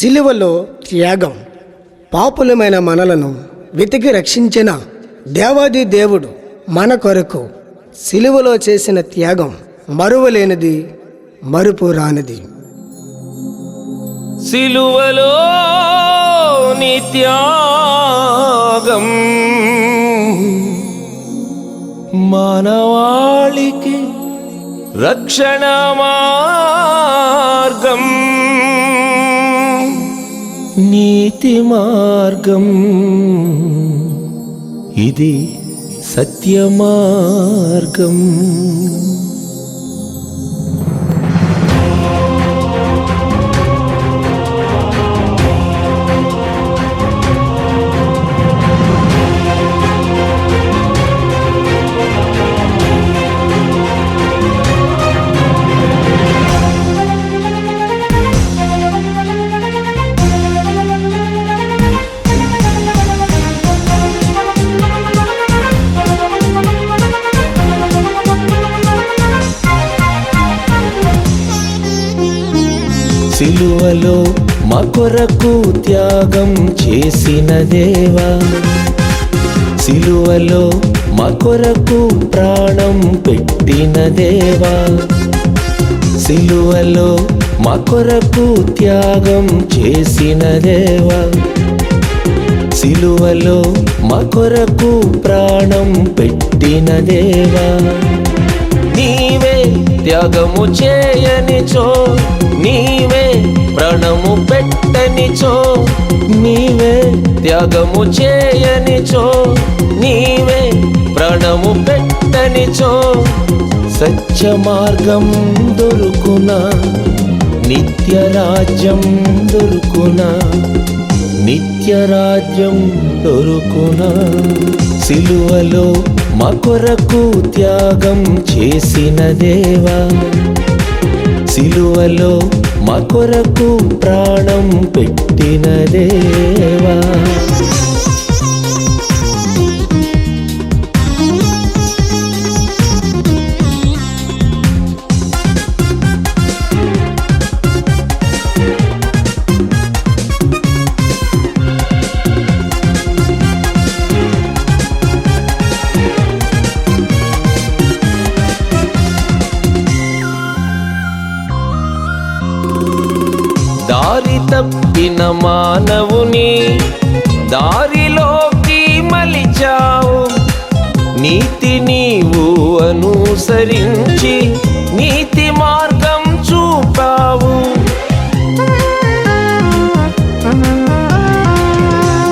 సిలువలో త్యాగం. పాపులమైన మనలను వెతికి రక్షించిన దేవాది దేవుడు మన కొరకు సిలువలో చేసిన త్యాగం మరువలేనిది మరుపు రానిది. సిలువలో నిత్యాగం మానవాళికి రక్షణ మార్గం. నీతి మార్గం ఇది సత్య సిలువలో మా కొరకు త్యాగం చేసిన దేవా. సిలువలో మా కొరకు ప్రాణం పెట్టిన దేవా. సిలువలో మా కొరకు త్యాగం చేసిన దేవా. సిలువలో మా కొరకు ప్రాణం పెట్టిన దేవా. నీవే త్యాగము చేయనిచో నీవే ప్రాణము పెట్టనిచో నీవే త్యాగము చేయనిచో నీవే ప్రాణము పెట్టనిచో. సత్య మార్గం దొరుకునా నిత్య రాజ్యం దొరుకునా నిత్యరాజ్యం దొరుకున. దొరుకునా సిలువలో మా కొరకు త్యాగం చేసిన దేవా. సిలువలో మా కొరకు ప్రాణం పెట్టిన దేవా. తప్పిన మానవుని దారిలోకి మలిచావు. నీతి నీవు అనుసరించి నీతి మార్గం చూపావు.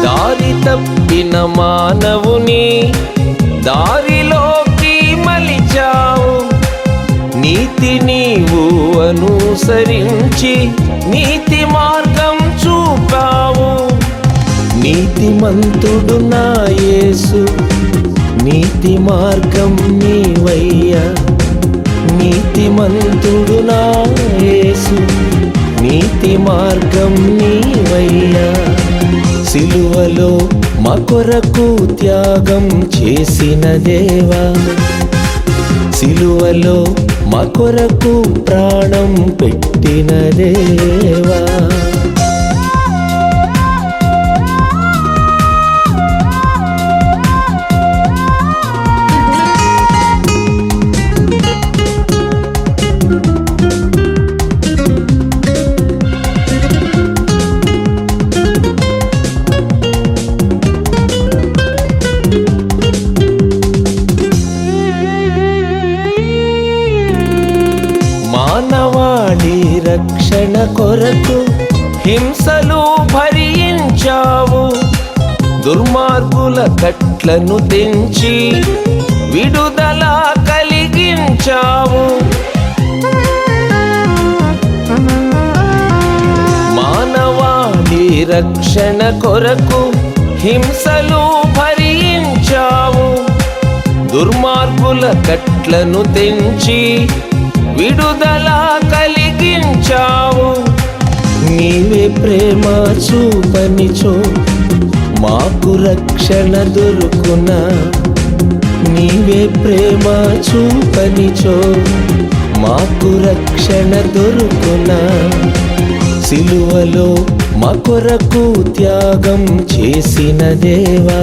దారి తప్పిన మానవుని దారిలోకి మలిచావు. నీతి నీవు అనుసరించి నీతి మార్గం చూపావు నీతిమంతుడు నా యేసు నీతి మార్గం నీవయ్యా. నీతిమంతుడు నా యేసు నీతి మార్గం నీవయ్యా. సిలువలో మా కొరకు త్యాగం చేసిన దేవా. సిలువలో మా కొరకు ప్రాణం పెట్టిన దేవా. రక్షణ కొరకు హింసలు భరించావు. దుర్మార్గుల కట్లను తెంచి విడుదల కలిగించావు. మానవాళి రక్షణ కొరకు హింసలు భరించావు. దుర్మార్గుల కట్లను తెంచి విడుదల కలిగించావు నీవే ప్రేమ చూపనిచో. మాకు రక్షణ దొరుకునా. నీవే ప్రేమ చూపనిచో. మాకు రక్షణ దొరుకునా. సిలువలో మా కొరకు త్యాగం చేసిన దేవా.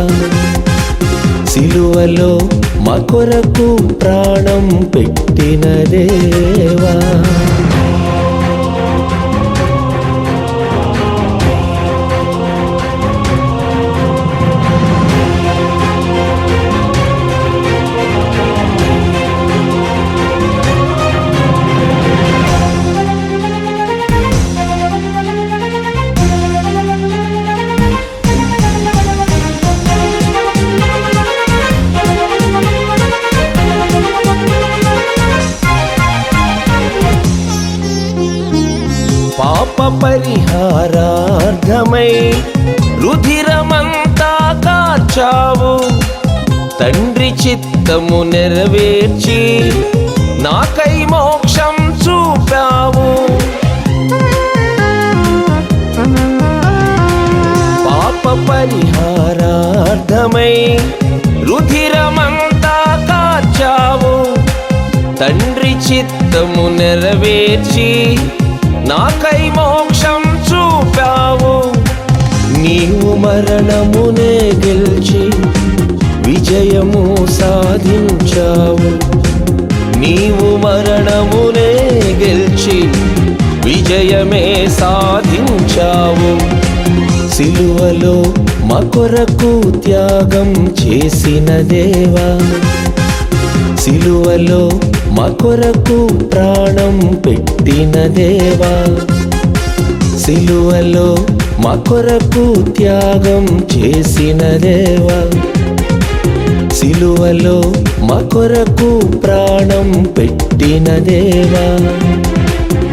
సిలువలో మా కొరకు ప్రాణం పెట్టిన దేవా. మార్గమై రుధిరమంతా కార్చావు. తండ్రి చిత్తము నెరవేర్చి నాకై మోక్షం చూపావు. పాప పరిహారార్థమై రుధిరమంతా కాచావు తండ్రి చిత్తము నెరవేర్చి నాకై మోక్ష సాధించావు. సిలువలో మకొరకు త్యాగం చేసిన దేవా. సిలువలో మకొరకు ప్రాణం పెట్టిన దేవా. సిలువలో మకొరకు త్యాగం చేసిన దేవా. సిలువలో మకొరకు ప్రాణం పెట్టిన దేవా.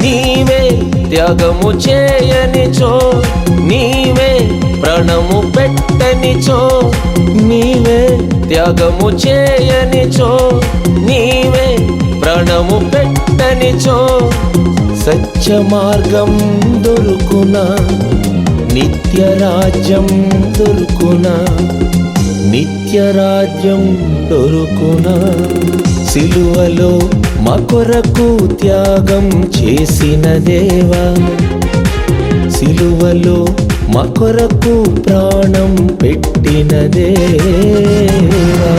నీవే త్యాగము చేయనిచో నీవే ప్రాణము పెట్టనిచో నీవే త్యాగము చేయనిచో నీవే ప్రాణము పెట్టనిచో సత్య మార్గం దొరుకునా నిత్య రాజ్యం దొరుకునా నిత్య రాజ్యం దొరుకునా సిలువలో మా కొరకు త్యాగం చేసిన దేవా. సిలువలో మా కొరకు ప్రాణం పెట్టిన దేవా.